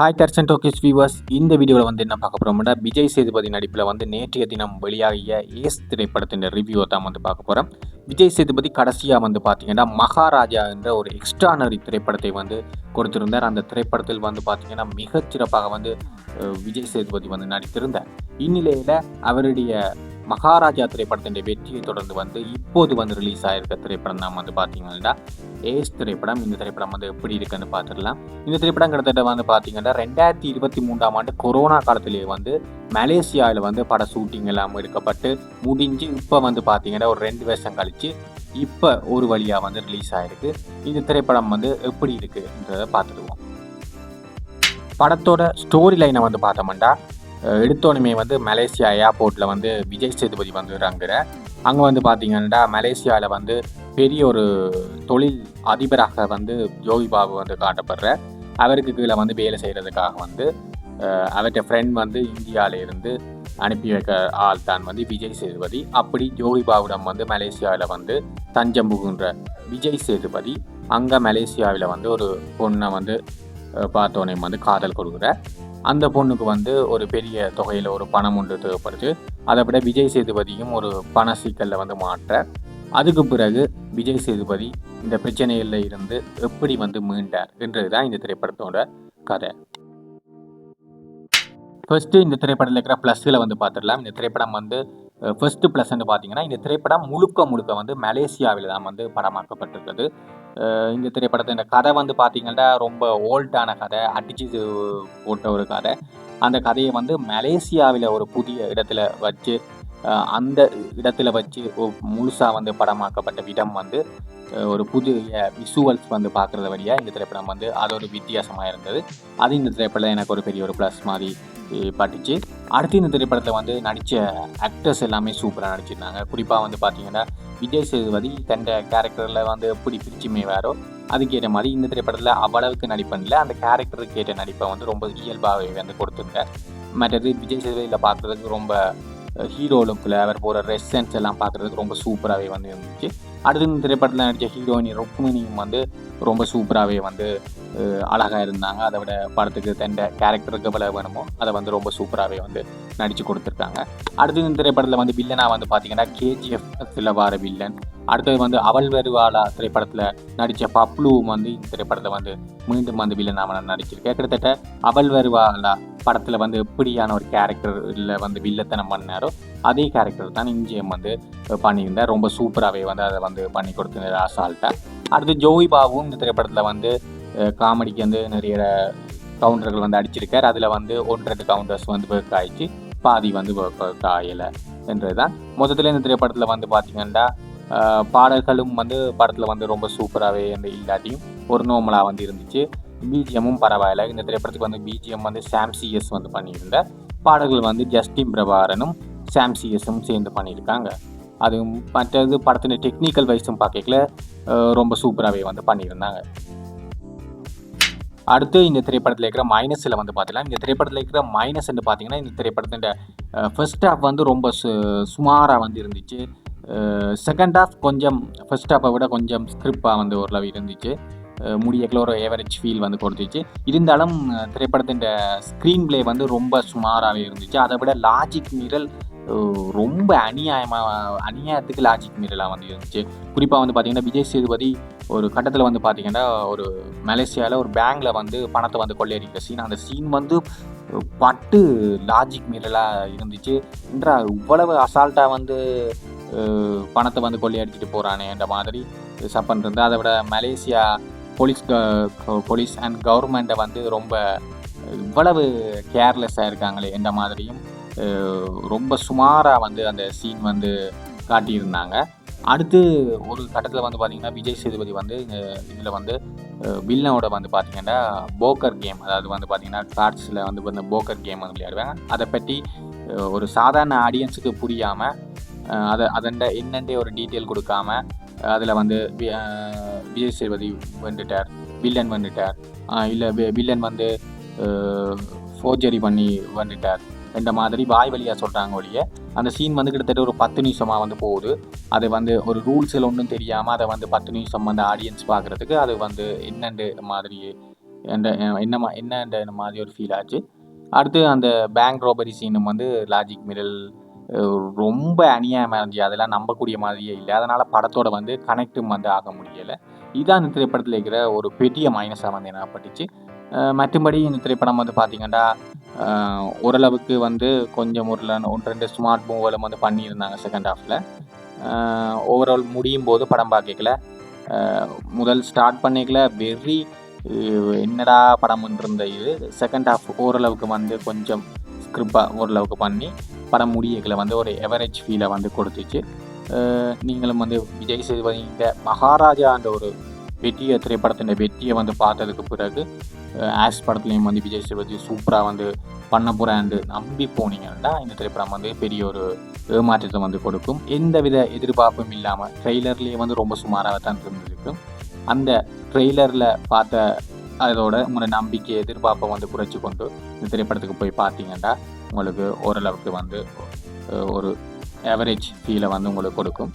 Hi Darshan டோக்கிஸ் viewers இந்த வீடியோவில் வந்து என்ன பார்க்க போகிறோம்னா விஜய் சேதுபதி நடிப்பில் வந்து நேற்றைய தினம் வெளியாகிய ஏஸ் திரைப்படத்தின் ரிவ்யூவை தான் வந்து பார்க்க போகிறோம் விஜய் சேதுபதி கடைசியாக வந்து பார்த்தீங்கன்னா மகாராஜா என்ற ஒரு எக்ஸ்ட்ரானரி திரைப்படத்தை வந்து கொடுத்திருந்தார். அந்த திரைப்படத்தில் வந்து பார்த்தீங்கன்னா மிகச்சிறப்பாக வந்து விஜய் சேதுபதி வந்து நடித்திருந்தார். இந்நிலையில் அவருடைய மகாராஜா திரைப்படத்தின் வெற்றியை தொடர்ந்து வந்து இப்போது வந்து ரிலீஸ் ஆகிருக்க திரைப்படம் தான் வந்து பார்த்தீங்கன்னா ஏஸ் திரைப்படம். இந்த திரைப்படம் வந்து எப்படி இருக்குன்னு பார்த்துடலாம். இந்த திரைப்படம் கிட்டத்தட்ட வந்து பார்த்தீங்கன்னா ரெண்டாயிரத்தி இருபத்தி மூன்றாம் ஆண்டு கொரோனா காலத்திலேயே வந்து மலேசியாவில் வந்து பட ஷூட்டிங் எல்லாம் எடுக்கப்பட்டு முடிஞ்சு இப்போ வந்து பார்த்தீங்கன்னா ஒரு ரெண்டு வருஷம் கழித்து இப்போ ஒரு வழியாக வந்து ரிலீஸ் ஆகிருக்கு இந்த திரைப்படம் வந்து எப்படி இருக்குன்றதை பார்த்துடுவோம். படத்தோட ஸ்டோரி லைனை வந்து பார்த்தோம்னா எடுத்தோனுமே வந்து மலேசியா ஏர்போர்ட்டில் வந்து விஜய் சேதுபதி வந்து அங்கே வந்து பார்த்தீங்கன்னா மலேசியாவில் வந்து பெரிய ஒரு தொழில் அதிபராக வந்து ஜோகி பாபு வந்து காட்டப்படுற. அவருக்கு கீழே வந்து வேலை செய்கிறதுக்காக வந்து அஹ் அவர்கிட்ட ஃப்ரெண்ட் வந்து இந்தியாவில இருந்து அனுப்பி வைக்க ஆள் தான் வந்து விஜய் சேதுபதி. அப்படி ஜோகி பாபுடம் வந்து மலேசியாவில் வந்து தஞ்சம் புகுன்ற விஜய் சேதுபதி அங்கே மலேசியாவில் வந்து ஒரு பொண்ணை வந்து பார்த்தோன்னே வந்து காதல் கொடுக்குற அந்த பொண்ணுக்கு வந்து ஒரு பெரிய தொகையில் ஒரு பணம் ஒன்று தேவைப்படுது அதை விட விஜய் சேதுபதியும் ஒரு பண சிக்கலில் வந்து மாற்ற. அதுக்கு பிறகு விஜய் சேதுபதி இந்த பிரச்சனையில் இருந்து எப்படி வந்து மீண்டார் என்றது தான் இந்த திரைப்படத்தோட கதை. ஃபர்ஸ்ட்டு இந்த திரைப்படத்தில் இருக்கிற ப்ளஸ்ஸில் வந்து பார்த்துடலாம். இந்த திரைப்படம் வந்து ஃபர்ஸ்ட்டு ப்ளஸ்ன்னு பார்த்தீங்கன்னா இந்த திரைப்படம் முழுக்க முழுக்க வந்து மலேசியாவில் தான் வந்து படமாக்கப்பட்டிருக்குது. இந்த திரைப்படத்தின் கதை வந்து பார்த்தீங்கன்னா ரொம்ப ஓல்டான கதை அடிச்சு போட்ட ஒரு கதை. அந்த கதையை வந்து மலேசியாவில் ஒரு புதிய இடத்துல வச்சு அந்த இடத்துல வச்சு முழுசாக வந்து படமாக்கப்பட்ட விதம் வந்து ஒரு புதிய விசுவல்ஸ் வந்து பார்க்குறது வழியாக இந்த திரைப்படம் வந்து அது ஒரு வித்தியாசமாக இருந்தது. அது இந்த திரைப்படம் எனக்கு ஒரு பெரிய ஒரு ப்ளஸ் மாதிரி பட்டுச்சு. அடுத்து இந்த திரைப்படத்தில் வந்து நடித்த ஆக்டர்ஸ் எல்லாமே சூப்பராக நடிச்சிருந்தாங்க. குறிப்பாக வந்து பார்த்தீங்கன்னா விஜய் சேதுபதி தண்ட கேரக்டரில் வந்து எப்படி பிரிச்சுமே வேறோ அதுக்கேற்ற மாதிரி இந்த திரைப்படத்தில் அவ்வளவுக்கு நடிப்பனில்லை அந்த கேரக்டருக்கு ஏற்ற நடிப்பை வந்து ரொம்ப இயல்பாகவே வந்து கொடுத்துருக்கேன் மற்றது விஜய் சேதுபதியில் பார்க்குறதுக்கு ரொம்ப ஹீரோ லுக்கில் அவர் போகிற ரெஸ்டன்ஸ் எல்லாம் பார்க்குறதுக்கு ரொம்ப சூப்பராகவே வந்து இருந்துச்சு. அடுத்து இந்த திரைப்படத்தில் நடித்த ஹீரோயினி ருக்மிணியும் வந்து ரொம்ப சூப்பராகவே வந்து அழகாக இருந்தாங்க. அதை விட படத்துக்கு தண்ட கேரக்டருக்கு எவ்வளோ வேணுமோ அதை வந்து ரொம்ப சூப்பராகவே வந்து நடித்து கொடுத்துருக்காங்க. அடுத்து இந்த திரைப்படத்தில் வந்து வில்லனாக வந்து பார்த்தீங்கன்னா கேஜிஎஃப் வார வில்லன் அடுத்தது வந்து அவள் வருவாளா திரைப்படத்தில் நடித்த பப்ளுவும் வந்து இந்த திரைப்படத்தில் வந்து மீண்டும் வந்து வில்லனாக நடிச்சிருக்கேன் கிட்டத்தட்ட அவள் வருவாளா படத்தில் வந்து எப்படியான ஒரு கேரக்டரில் வந்து வில்லத்தனம் பண்ணாரோ அதே கேரக்டர் தான் இங்கேயும் வந்து பண்ணியிருந்தார் ரொம்ப சூப்பராகவே வந்து அதை வந்து பண்ணி கொடுத்துருந்தார் அசால்ட்டாக அடுத்து ஜோவி பாபுவும் இந்த திரைப்படத்தில் வந்து காமெடிக்கு வந்து நிறைய கவுண்டர்கள் வந்து அடிச்சிருக்கார். அதில் வந்து ஒன்று ரெண்டு கவுண்டர்ஸ் வந்து ஒர்க் ஆயிடுச்சு. பாதி வந்து ஒர்க் ஆகலை என்றது தான் மொத்தத்தில் இந்த திரைப்படத்தில் வந்து பார்த்தீங்கன்னா பாடல்களும் வந்து படத்தில் வந்து ரொம்ப சூப்பராகவே வந்து இல்லாட்டியும் ஒரு நோமலாக வந்து இருந்துச்சு. பிஜிஎம்மும் பரவாயில்ல. இந்த திரைப்படத்துக்கு வந்து பிஜிஎம் வந்து சாம்சிஎஸ் வந்து பண்ணியிருந்தேன் பாடல்கள் வந்து ஜஸ்டின் பிரபாரனும் சாம் சிஎஸும் சேர்ந்து பண்ணியிருக்காங்க. அது மற்றது படத்தின் டெக்னிக்கல் வைஸும் பார்க்கல ரொம்ப சூப்பராகவே வந்து பண்ணியிருந்தாங்க. அடுத்து இந்த திரைப்படத்தில் இருக்கிற மைனஸில் வந்து பார்த்துக்கலாம் இந்த திரைப்படத்தில் இருக்கிற மைனஸ்ன்னு பார்த்தீங்கன்னா இந்த திரைப்படத்தின் ஃபர்ஸ்ட் ஹாஃப் வந்து ரொம்ப சு சுமாராக வந்து இருந்துச்சு. செகண்ட் ஹாஃப் கொஞ்சம் ஃபர்ஸ்ட் ஹாஃபை விட கொஞ்சம் ஸ்கிரிப்பாக வந்து ஓரளவு இருந்துச்சு. முடியக்குள்ள ஒரு ஏவரேஜ் ஃபீல் வந்து கொடுத்துச்சு. இருந்தாலும் திரைப்படத்தின் ஸ்க்ரீன் ப்ளே வந்து ரொம்ப சுமாராகவே இருந்துச்சு. அதை விட லாஜிக் மீறல் ரொம்ப அநியாயமாக அநியாயத்துக்கு லாஜிக் மீறலாக வந்து இருந்துச்சு. குறிப்பாக வந்து பார்த்திங்கன்னா விஜய் சேதுபதி ஒரு கட்டத்தில் வந்து பார்த்திங்கன்னா ஒரு மலேசியாவில் ஒரு பேங்கில் வந்து பணத்தை வந்து கொள்ளையடிக்கிற சீன் அந்த சீன் வந்து பட்டு லாஜிக் மீறலாக இருந்துச்சு. என்றா இவ்வளவு அசால்ட்டாக வந்து பணத்தை வந்து கொள்ளையடிச்சிட்டு போகிறானேன்ற மாதிரி சப்பன் இருந்து அதை விட மலேசியா போலீஸ் போலீஸ் அண்ட் கவர்மெண்ட்டை வந்து ரொம்ப இவ்வளவு கேர்லெஸ்ஸாக இருக்காங்களே என்ற மாதிரியும் ரொம்ப சுமாராக வந்து அந்த சீன் வந்து காட்டியிருந்தாங்க. அடுத்து ஒரு கட்டத்தில் வந்து பார்த்திங்கன்னா விஜய் சேதுபதி வந்து இதில் வந்து வில்லனோட வந்து பார்த்திங்கன்னா போக்கர் கேம் அதாவது வந்து பார்த்திங்கன்னா கார்ட்ஸில் வந்து இந்த போக்கர் கேம் வந்து விளையாடுவாங்க. அதை பற்றி ஒரு சாதாரண ஆடியன்ஸுக்கு புரியாமல் அதை அதண்ட என்னென்றே ஒரு டீட்டெயில் கொடுக்காம அதில் வந்து விஜய் சேதுபதி வந்துட்டார் வில்லன் வந்துட்டார். இல்லை வில்லன் வந்து ஃபோர்ஜரி பண்ணி வந்துட்டார். என்ற மாதிரி வாய் வழியாக சொல்கிறாங்க ஒழிய அந்த சீன் வந்து கிட்டத்தட்ட ஒரு பத்து நிமிஷமாக வந்து போகுது. அது வந்து ஒரு ரூல்ஸில் ஒன்றும் தெரியாமல் அதை வந்து பத்து நிமிஷம் வந்து ஆடியன்ஸ் பார்க்குறதுக்கு அது வந்து என்னென்று மாதிரி என்ற என்ன மா- என்னன்ற மாதிரி ஒரு ஃபீல் ஆச்சு. அடுத்து அந்த பேங்க் ரோபரி சீனும் வந்து லாஜிக் மிரல் ரொம்ப அநியாயமாக இருந்துச்சு. அதெல்லாம் நம்பக்கூடிய மாதிரியே இல்லை. அதனால் படத்தோட வந்து கனெக்டும் வந்து ஆக முடியலை. இதான் இந்த திரைப்படத்தில் இருக்கிற ஒரு பெரிய மைனஸாக வந்து என்ன பட்டுச்சு மற்றபடி மற்றும்படி இந்த திரைப்படம் வந்து பார்த்திங்கன்னா ஓரளவுக்கு வந்து கொஞ்சம் ஒரு ஒன்று ரெண்டு ஸ்மார்ட் மூவலும் வந்து பண்ணியிருந்தாங்க செகண்ட் ஹாஃபில் ஓவரால் முடியும் போது படம் பார்க்கல. முதல் ஸ்டார்ட் பண்ணிக்கல. வெரி என்னடா படம் இருந்த இது? செகண்ட் ஹாஃப் ஓரளவுக்கு வந்து கொஞ்சம் ஸ்கிரிப்பாக ஓரளவுக்கு பண்ணி படம் முடியக்கல. வந்து ஒரு எவரேஜ் ஃபீலை வந்து கொடுத்துச்சு. நீங்களும் வந்து விஜய் சேதுபதி இந்த மகாராஜான்ற ஒரு வெற்றிய திரைப்படத்தின் வெற்றியை வந்து பார்த்ததுக்கு பிறகு ஆஷ் படத்துலையும் வந்து விஜய் சேதுபதி சூப்பராக வந்து பண்ண போகிறான்னு நம்பி போனீங்கன்னா இந்த திரைப்படம் வந்து பெரிய ஒரு ஏமாற்றத்தை வந்து கொடுக்கும். எந்தவித எதிர்பார்ப்பும் இல்லாமல் ட்ரெய்லர்லேயே வந்து ரொம்ப சுமாராக தான் இருந்திருக்கு அந்த ட்ரெய்லரில் பார்த்த அதோட உங்களோட நம்பிக்கை எதிர்பார்ப்பை வந்து குறைச்சி கொண்டு இந்த திரைப்படத்துக்கு போய் பார்த்தீங்கன்னா உங்களுக்கு ஓரளவுக்கு வந்து ஒரு ஆவரேஜ் ஃபீலை வந்து உங்களுக்கு கொடுக்கும்.